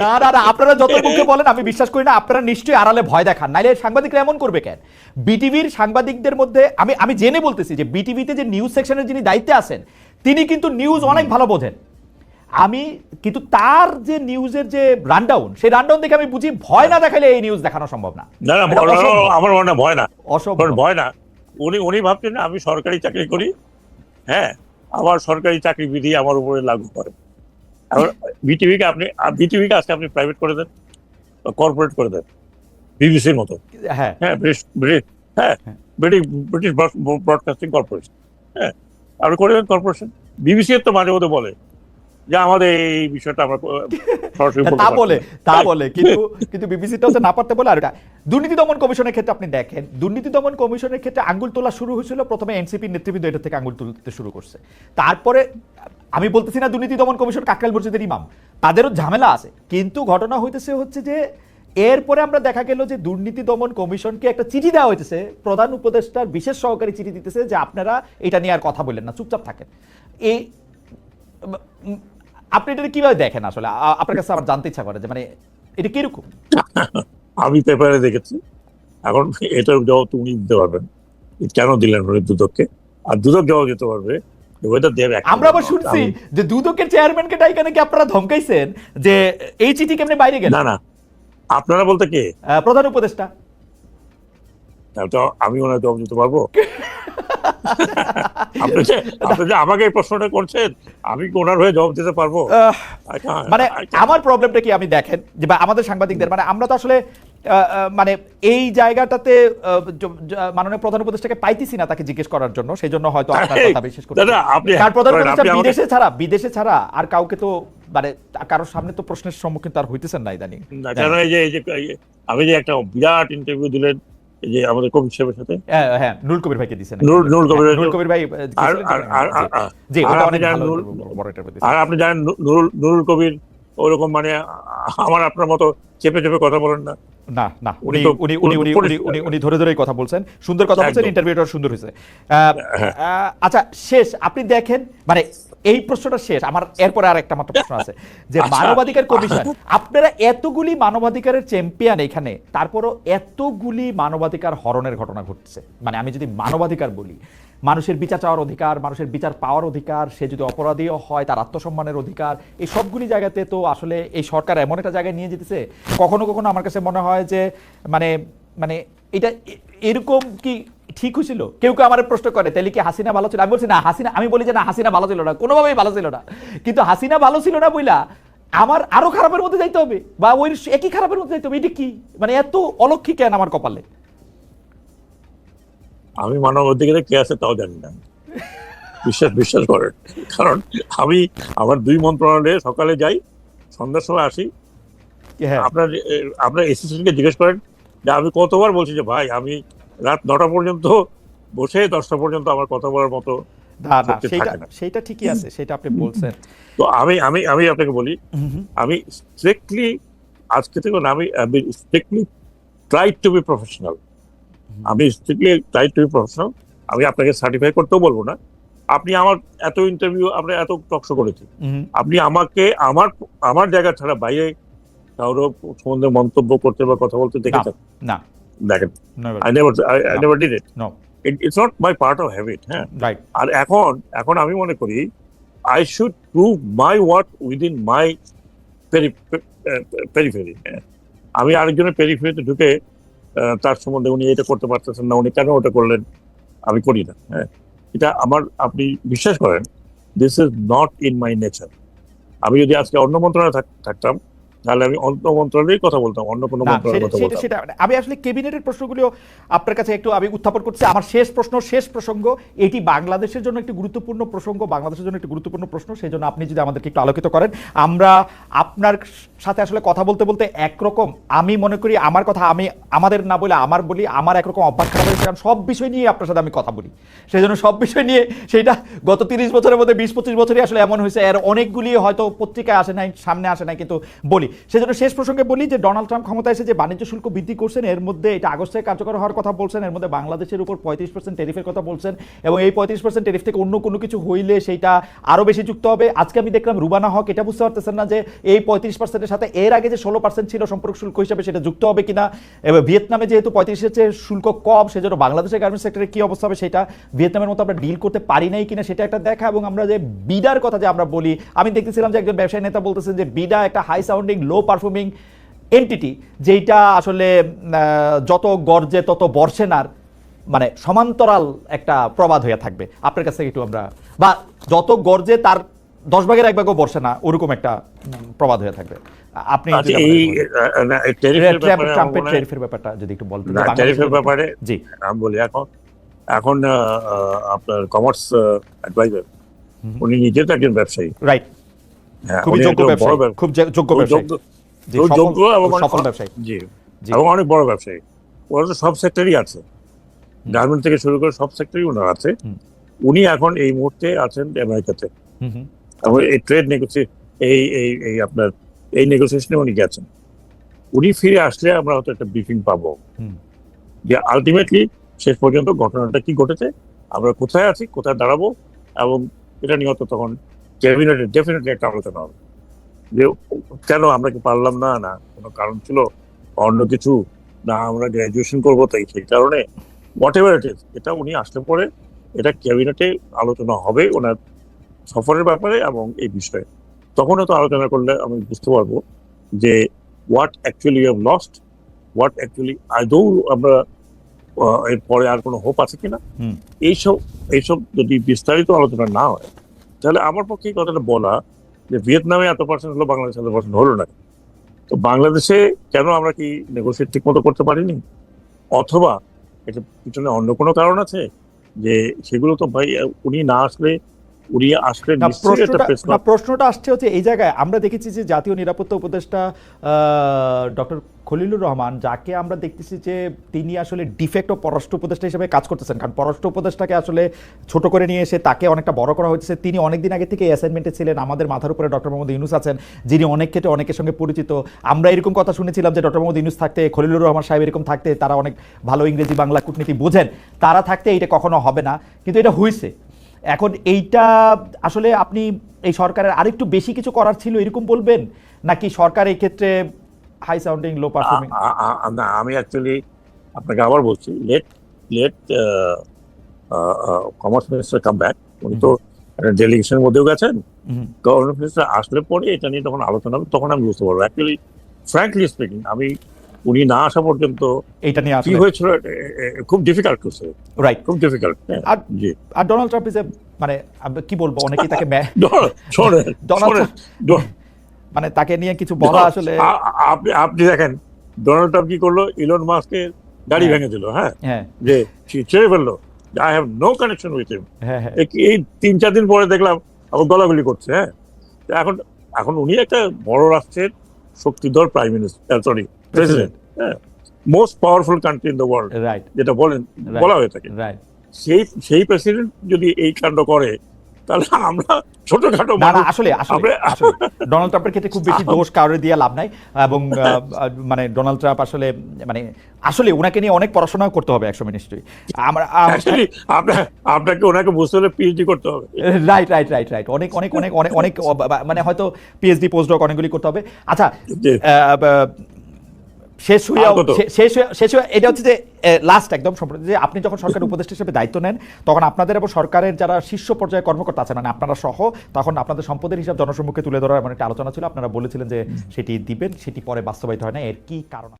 না না না আপনারা যত মুখে বলেন আমি বিশ্বাস করি না আপনারা নিশ্চয়ই আড়ালে ভয় দেখান। নাইলে সাংবাদিকরা এমন করবে কেন? বিটিভির সাংবাদিকদের মধ্যে আমি আমি জেনে বলতেছি যে বিটিভিতে যে নিউজ সেকশনের যিনি দায়িত্বে আছেন তিনি কিন্তু নিউজ অনেক ভালো বোঝেন। আমি কিন্তু তার যে নিউজের যে রানডাউন সেই রানডাউন দেখে আমি বুঝি ভয় না দেখালে এই নিউজ দেখানো সম্ভব না। না না আমার মনে ভয় না। অসম্ভব। ভয় না। উনি উনি ভাবছেন আমি সরকারি চাকরি করি হ্যাঁ আমার সরকারি চাকরি বিধি আমার উপরে লাগু করে। এবার বিটিভিকে আপনি বিটিভিকে আজকে আপনি প্রাইভেট করে দেন কর্পোরেট করে দেন বিবিসির মতো। হ্যাঁ। হ্যাঁ ব্রিটিশ ব্রিটিশ হ্যাঁ ব্রিটিশ ব্রিটিশ ব্রডকাস্টিং কর্পোরেশন হ্যাঁ আপনি করে দেন কর্পোরেশন বিবিসি তো মাঝে মধ্যে বলে যে আমাদের এই বিষয়টা আমরা সরাসরি তা বলে তা বলে কিন্তু কিন্তু বিবিসিটা হচ্ছে না পারতে বলে আর এটা। দুর্নীতি দমন কমিশনের ক্ষেত্রে আপনি দেখেন দুর্নীতি দমন কমিশনের ক্ষেত্রে আঙ্গুল তোলা শুরু হয়েছিল প্রথমে এনসিপি নেতৃবৃন্দ এটা থেকে আঙ্গুল তুলতে শুরু করছে। তারপরে আমি বলতেছি না দুর্নীতি দমন কমিশন কাকরাইল মসজিদের ইমাম তাদেরও ঝামেলা আছে। কিন্তু ঘটনা হইতেছে হচ্ছে যে এরপরে আমরা দেখা গেল যে দুর্নীতি দমন কমিশনকে একটা চিঠি দেওয়া হইতেছে প্রধান উপদেষ্টার বিশেষ সহকারী চিঠি দিতেছে যে আপনারা এটা নিয়ে আর কথা বললেন না চুপচাপ থাকেন। এই আপনি এটা কীভাবে দেখেন আসলে? আপনার কাছে আমার জানতে ইচ্ছা করে যে মানে এটা কীরকম? আমি পেপারে দেখেছি। এখন এটার জবাব তো উনি দিতে পারবেন। কেন দিলেন উনি দুদককে? আর দুদক জবাব দিতে পারবে আমরা আবার শুনছি যে দুদকের চেয়ারম্যানকে ডাইকা নাকি আপনারা ধমকাইছেন যে এই চিঠি কেমনে বাইরে গেল? না না। আপনারা বলতে কে? প্রধান উপদেষ্টা। আমি ওনার জবাব দিতে পারব? আপনি যে আপনি যে আমাকে এই প্রশ্নটা করছেন আমি কি ওনার হয়ে জবাব দিতে পারব? মানে আমার প্রবলেমটা কি আমি দেখেন? যে আমাদের সাংবাদিকদের মানে আমরা তো আসলে মানে এই জায়গাটাতে মাননীয় প্রধান উপদেষ্টাকে পাইতেছি না তাকে জিজ্ঞেস করার জন্য সেই জন্য হয়তো আপনার কথা বিশেষ করে কারণ প্রধান উপদেষ্টা বিদেশে ছাড়া বিদেশে ছাড়া আর কাউকে তো মানে কারোর সামনে তো প্রশ্নের সম্মুখীন তার হইতেছেন না ইদানিং। এই যে আমি যে একটা বিরাট ইন্টারভিউ দিলেন যে আমাদের কবি সাহেবের সাথে? হ্যাঁ, হ্যাঁ নুরুল কবির ভাইকে দিছেন। নুরুল নুরুল কবির নুরুল কবির ভাই আর আপনি জানেন। আর আপনি জানেন নুরুল নুরুল কবির ওরকম মানে আমার আপনার মতো চেপে চেপে কথা বলেন না। না না উনি উনি উনি উনি উনি উনি উনি ধরে ধরেই কথা বলছেন। সুন্দর কথা বলছেন ইন্টারভিউটা সুন্দর হয়েছে। আহ, আচ্ছা শেষ আপনি দেখেন মানে এই প্রশ্নটা শেষ। আমার এরপরে আর একটা মাত্র প্রশ্ন আছে যে আচ্ছা। মানবাধিকার কমিশন আপনারা এতগুলি মানবাধিকারের চ্যাম্পিয়ন এখানে তারপরও এতগুলি মানবাধিকার হরণের ঘটনা ঘটছে। মানে আমি যদি মানবাধিকার বলি মানুষের বিচার চাওয়ার অধিকার, মানুষের বিচার পাওয়ার অধিকার, সে যদি অপরাধীও হয়, তার আত্মসম্মানের অধিকার, এই সবগুলি জায়গাতে তো আসলে এই সরকার এমন একটা জায়গায় নিয়ে যেতেছে, কখনো কখনো আমার কাছে মনে হয় যে মানে মানে এটা এরকম কি ঠিক হয়েছিল? কেউ কেউ আমার প্রশ্ন করে, তাহলে কি হাসিনা ভালো ছিল? আমি বলছি, না, হাসিনা, আমি বলি যে, না, হাসিনা ভালো ছিল না, কোনোভাবেই ভালো ছিল না। কিন্তু হাসিনা ভালো ছিল না বইলা আমার আরও খারাপের মধ্যে যাইতে হবে, বা ওই একই খারাপের মধ্যে যাইতে হবে, এটা কি? মানে এত অলক্ষী কেন আমার কপালে? আমি মানব অধিকারে কে আছে তাও জানি না। বিশ্বাস বিশ্বাস করেন। কারণ আমি আমার দুই মন্ত্রণালয়ে সকালে যাই সন্ধ্যার সময় আসি। হ্যাঁ। আপনার আপনার এসিস্ট্যান্টকে জিজ্ঞেস করেন যে আমি কতবার বলছি যে ভাই আমি রাত নটা পর্যন্ত বসে দশটা পর্যন্ত আমার কথা বলার মতো। সেইটা ঠিকই আছে সেটা আপনি বলছেন। তো আমি আমি আমি আপনাকে বলি আমি স্ট্রিক্টলি আজকে থেকে আমি strictly try to be professional আমি স্ট্রিক্টলি ট্রাই টু প্রফেশনাল আমি আপনাকে সার্টিফাই করতেও বলব না। আপনি আমার এত ইন্টারভিউ আমরা এত টকশো করেছি। আপনি আমাকে আমার আমার জায়গা ছাড়া বাইরে কারও সম্বন্ধে মন্তব্য করতে বা কথা বলতে দেখেছেন না দেখেন I never I never did it it's not my part of habit হ্যাঁ। আর এখন এখন আমি মনে করি I should prove my work within my periphery আমি আরেকজনের পেরিফেরিতে ঢুকে তার সম্বন্ধে উনি এটা করতে পারতেছেন না, উনি কেন ওটা করলেন, আমি করি না হ্যাঁ। এটা আমার, আপনি বিশ্বাস করেন this is not in my nature আমি যদি আজকে অন্য মন্ত্রণালয়ে থাক- থাকতাম তাহলে আমি অন্য মন্ত্রণালয়েই কথা বলতাম অন্য কোনো মন্ত্রণালয়ের কথা বলতাম। সেটা আমি আসলে ক্যাবিনেটের প্রশ্নগুলিও আপনার কাছে একটু আমি উত্থাপন করছি। আমার শেষ প্রশ্ন শেষ প্রসঙ্গ এটি বাংলাদেশের জন্য একটি গুরুত্বপূর্ণ প্রসঙ্গ বাংলাদেশের জন্য একটি গুরুত্বপূর্ণ প্রশ্ন সেই জন্য আপনি যদি আমাদেরকে একটু আলোকিত করেন। আমরা আপনার সাথে আসলে কথা বলতে বলতে একরকম আমি মনে করি আমার কথা আমি আমাদের না বলে আমার বলি আমার একরকম অভ্যাস খারাপ হয়েছে কারণ সব বিষয় নিয়ে আপনার সাথে আমি কথা বলি। সেই জন্য সব বিষয় নিয়ে সেটা গত তিরিশ বছরের মধ্যে বিশ পঁচিশ বছরই আসলে এমন হয়েছে। এর অনেকগুলি হয়তো পত্রিকায় আসে নাই সামনে আসে নাই কিন্তু বলি। সেজন্য শেষ প্রসঙ্গে বলি যে ডোনাল্ড ট্রাম্প ক্ষমতায় এসে যে বাণিজ্য শুল্ক বৃদ্ধি করছেন, এর মধ্যে এটা আগস্টে কার্যকর হওয়ার কথা বলছেন, এর মধ্যে বাংলাদেশের উপর পঁয়ত্রিশ পার্সেন্ট টেরিফের কথা বলছেন এবং এই পঁয়ত্রিশ পার্সেন্ট টেরিফ থেকে অন্য কোনো কিছু হইলে সেইটা আরও বেশি যুক্ত হবে। আজকে আমি দেখলাম রুবানা হক, এটা বুঝতে পারতেছেন না যে এই পঁয়ত্রিশ পার্সেন্টের সাথে এর আগে যে ষোলো পার্সেন্ট ছিল সম্পর্ক শুল্ক হিসাবে সেটা যুক্ত হবে কিনা এবার ভিয়েতনামে যেহেতু পঁয়ত্রিশের চেয়ে শুল্ক কম, সেজন্য বাংলাদেশের গার্মেন্টস সেক্টরে কি অবস্থা হবে সেটা ভিয়েতনামের মতো আমরা ডিল করতে পারি নাই কিনা সেটা একটা দেখা এবং আমরা যে বিডার কথা যে আমরা বলি, আমি দেখতেছিলাম যে একজন ব্যবসায়ী নেতা বলতেছেন যে বিডা একটা high sounding low performing entity যেইটা আসলে যত গর্জে তত বর্ষেনার মানে সমান্তরাল একটা প্রবাদ হয়ে থাকবে। আপনার কাছ থেকে একটু আমরা বা যত গর্জে তার দশ ভাগের এক ভাগও বর্ষে না ওরকম একটা প্রবাদ হয়ে থাকবে। আপনি আচ্ছা, ট্যারিফের ব্যাপারটা যদি একটু বলতেন ব্যাপারে জি। আমি বলি এখন এখন আপনার কমার্স অ্যাডভাইজার উনি নিজে তো একজন ব্যবসায়ী। রাইট খুবই যোগ্য ব্যবসায়ী খুব যোগ্য ব্যবসায়ী। যোগ্য- এবং সফল ব্যবসায়ী। জি। এবং অনেক বড় ব্যবসায়ী। ওরা তো সব সেক্টরই আছে। গার্মেন্ট থেকে শুরু করে সব সেক্টরই ওনার আছে। উনি এখন এই মুহূর্তে আছেন আমেরিকাতে। এবং এই ট্রেড নেগোসিয়ে এই এই এই আপনার এই নেগোসিয়েশনে উনি গেছেন। উনি ফিরে আসলে আমরা হয়তো একটা ব্রিফিং পাবো। যে আলটিমেটলি শেষ পর্যন্ত ঘটনাটা কি ঘটেছে আমরা কোথায় আছি কোথায় দাঁড়াবো এবং এটা নিয়ে তখন ক্যাবিনেটে ডেফিনেটলি একটা আলোচনা হবে যে কেন আমরা কি পারলাম না? না কোনো কারণ ছিল? অন্য কিছু? না আমরা গ্র্যাজুয়েশন করব তাই সেই কারণে হোয়াট এভার ইট ইজ এটা উনি আসলে পরে এটা ক্যাবিনেটে আলোচনা হবে ওনার সফরের ব্যাপারে এবং এই বিষয়ে। তখন তো আলোচনা করলে আমি বুঝতে পারব যে what actually have lost what actually আদৌ আমরা এরপরে আর কোনো হোপ আছে কিনা। এইসব এইসব যদি বিস্তারিত আলোচনা না হয় তাহলে আমার পক্ষে এই কথাটা বলা যে ভিয়েতনামে এত পার্সেন্ট হলো, বাংলাদেশে এত পার্সেন্ট হলো না। তো বাংলাদেশে কেন আমরা কি নেগোসিয়েট ঠিক মতো করতে পারিনি? অথবা এটা পিছনে অন্য কোনো কারণ আছে? যে সেগুলো তো ভাই উনি না আসলে উনি আসলে না প্রশ্নটা প্রশ্নটা আসছে হচ্ছে এই জায়গায়। আমরা দেখেছি যে জাতীয় নিরাপত্তা উপদেষ্টা ডক্টর খলিলুর রহমান যাকে আমরা দেখতেছি যে তিনি আসলে ডিফেক্ট ও পররাষ্ট্র উপদেষ্টা হিসেবে কাজ করতেছেন। কারণ পররাষ্ট্র উপদেষ্টাকে আসলে ছোট করে নিয়ে এসে তাকে অনেকটা বড় করা হয়েছে। তিনি অনেকদিন আগে থেকে অ্যাসাইনমেন্টে ছিলেন। আমাদের মাথার উপরে ডক্টর মোহাম্মদ ইউনুস আছেন যিনি অনেক ক্ষেত্রে অনেকের সঙ্গে পরিচিত। আমরা এরকম কথা শুনেছিলাম যে ডক্টর মোহাম্মদ ইউনুস থাকতে খলিলুর রহমান সাহেব এরকম থাকতে তারা অনেক ভালো ইংরেজি বাংলা কূটনীতি বোঝেন। তারা থাকতে এটা কখনো হবে না। কিন্তু এটা হয়েছে এখন এইটা আসলে আপনি এই সরকারের আরেকটু বেশি কিছু করার ছিল এরকম বলবেন? নাকি সরকার এই ক্ষেত্রে হাই সাউন্ডিং লো পারফর্মিং না আমি অ্যাকচুয়ালি আপনাকে আবার বলছি let let commerce minister come back উনি তো ডেলিগেশনের মধ্যেও গেছেন। গভর্নমেন্ট মিনিস্টার আসলে পরে এটা নিয়ে তখন আলোচনা হবে তখন আমি বুঝতে পারব। অ্যাকচুয়ালি ফ্র্যাঙ্কলি স্পিকিং আমি উনি না আসা পর্যন্ত এটা নিয়ে কি হয়েছিল খুব ডিফিকাল্ট করছে। রাইট খুব ডিফিকাল্ট আর জি। আর ডোনাল্ড ট্রাম্প ইজ মানে কি বলব অনেকেই তাকে মানে তাকে নিয়ে কিছু বলা আসলে আপনি আপনি দেখেন ডোনাল্ড ট্রাম্প কি করল? ইলন মাস্কের গাড়ি হ্যাঁ। ভেঙে দিল হ্যাঁ? হ্যাঁ। যে সে ছেড়ে ফেলল। I have no connection with him এই তিন চার দিন পরে দেখলাম আবার গলাগুলি করছে হ্যাঁ? তো এখন এখন উনি একটা বড় রাষ্ট্রের শক্তিধর প্রাইম মিনিস্টার সরি প্রেসিডেন্ট হ্যাঁ most powerful country in the world right যেটা বলেন বলা হয়ে থাকে। রাইট সেই সেই প্রেসিডেন্ট যদি এই কাণ্ড করে তাহলে আমরা ছোটখাটো না আসলে আসলে ডোনাল্ড ট্রাম্পের ক্ষেত্রে খুব বেশি দোষ কারোর দিয়ে লাভ নাই এবং মানে ডোনাল্ড ট্রাম্প আসলে মানে আসলে ওনাকে নিয়ে অনেক পড়াশোনা করতে হবে একসময় নিশ্চয়ই। আমরা আপনাকে ওনাকে বুঝতে হলে পিএইচডি করতে হবে। রাইট রাইট রাইট রাইট অনেক অনেক অনেক অনেক অনেক মানে হয়তো পিএইচডি পোস্ট ডক অনেকগুলি করতে হবে। আচ্ছা শেষ হইয়া শেষ শেষ এটা হচ্ছে যে লাস্ট একদম সম্প্রতি যে আপনি যখন সরকার উপদেষ্টা হিসেবে দায়িত্ব নেন তখন আপনাদের এবং সরকারের যারা শীর্ষ পর্যায়ে কর্মকর্তা আছেন মানে আপনারা সহ তখন আপনাদের সম্পদের হিসাব জনসম্মুখে তুলে ধরার মানে একটা আলোচনা ছিল। আপনারা বলেছিলেন যে সেটি দিবেন সেটি পরে বাস্তবায়িত হয় না। এর কি কারণ